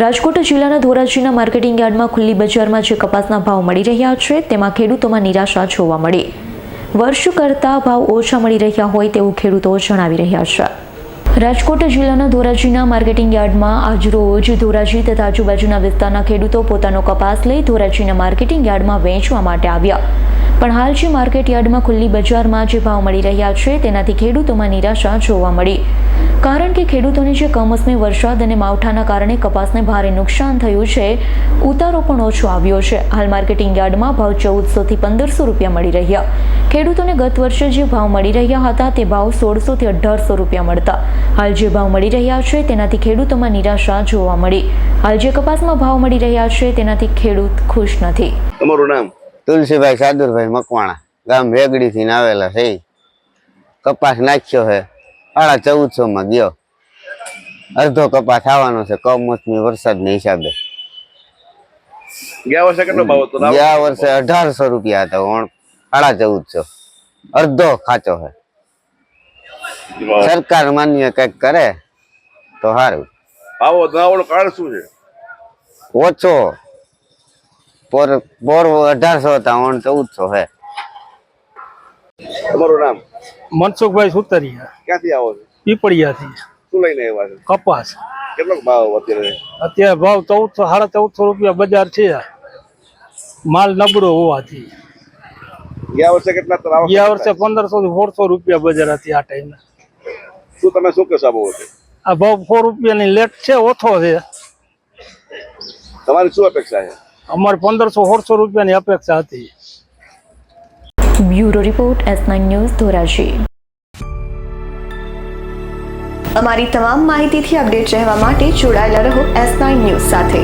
રાજકોટ જિલ્લાના ધોરાજીના માર્કેટિંગ યાર્ડમાં ખુલ્લી બજારમાં જે કપાસના ભાવ મળી રહ્યા છે, તેમાં ખેડૂતોમાં નિરાશા જોવા મળી. વર્ષ કરતાં ભાવ ઓછા મળી રહ્યા હોય તેવું ખેડૂતો જણાવી રહ્યા છે. રાજકોટ જિલ્લાના ધોરાજીના માર્કેટિંગ યાર્ડમાં આજરોજ ધોરાજી તથા આજુબાજુના વિસ્તારના ખેડૂતો પોતાનો કપાસ લઈ ધોરાજીના માર્કેટિંગ યાર્ડમાં વેચવા માટે આવ્યા. પણ હાલ જે માર્કેટ યાર્ડમાં ખુલ્લી બજારમાં જે ભાવ મળી રહ્યા છે, તેનાથી ખેડૂતોમાં નિરાશા જોવા મળી. કારણ કે ખેડૂતોને જે કમોસમી વરસાદ અને માવઠાના કારણે કપાસને ભારે નુકસાન થયું છે, ઉતારો પણ ઓછો આવ્યો છે. હાલ માર્કેટિંગ યાર્ડમાં ભાવ ચૌદસોથી પંદરસો રૂપિયા મળી રહ્યા. ખેડૂતોને ગત વર્ષે જે ભાવ મળી રહ્યા હતા, તે ભાવ સોળસોથી અઢારસો રૂપિયા મળતા. હાલ જે ભાવ મળી રહ્યા છે, તેનાથી ખેડૂતોમાં નિરાશા જોવા મળી. હાલ જે કપાસમાં ભાવ મળી રહ્યા છે, તેનાથી ખેડૂત ખુશ નથી. તમારું નામ? તુલસીભાઈ સાદુરભાઈ મકવાણા ગામ વેગડી થી આવેલા છે. કપાસ નાખ્યો છે. સાડા ચૌદસો માં ગયો. અડધો કપાસ આવવાનો છે. કમોસમી વરસાદના હિસાબે. ગયા વર્ષે કેટલો ભાવ હતો? ગયા વર્ષે અઢારસો રૂપિયા હતા આડા સાડા ચૌદસો. અડધો ખાચો છે. સરકાર માન્ય કંઈક કરે તો સારું. આવો વધવાનું કાળ શું છે. ઓછો પોર પોર અઢારસો હતા ઓણ ચૌદસો હે. તમારું નામ? મનસુખભાઈ સુતરિયા. ક્યાંથી આવો છો? પીપળિયાથી. શું લઈને આવ્યા છો? કપાસ. કેટલો ભાવ અત્યારે? અત્યારે ભાવ ચૌદસો સાડા ચૌદસો રૂપિયા બજાર છે. માલ નબળો હોવાથી. ગયા વર્ષે કેટલા ગયા વર્ષે પંદરસો થી સોળસો રૂપિયા બજાર હતી આ ટાઈમે શું તમે શું કહેશો આ આ ભાવ સો રૂપિયાની લેટ છે ઓછો છે. તમારી શું અપેક્ષા છે? અમારે પંદરસો, સોળસો રૂપિયાની અપેક્ષા હતી. Bureau report S nine news Dhoraji. અમારી તમામ માહિતીથી અપડેટ રહેવા માટે જોડાયેલા રહો એસ નાઇન ન્યૂઝ સાથે.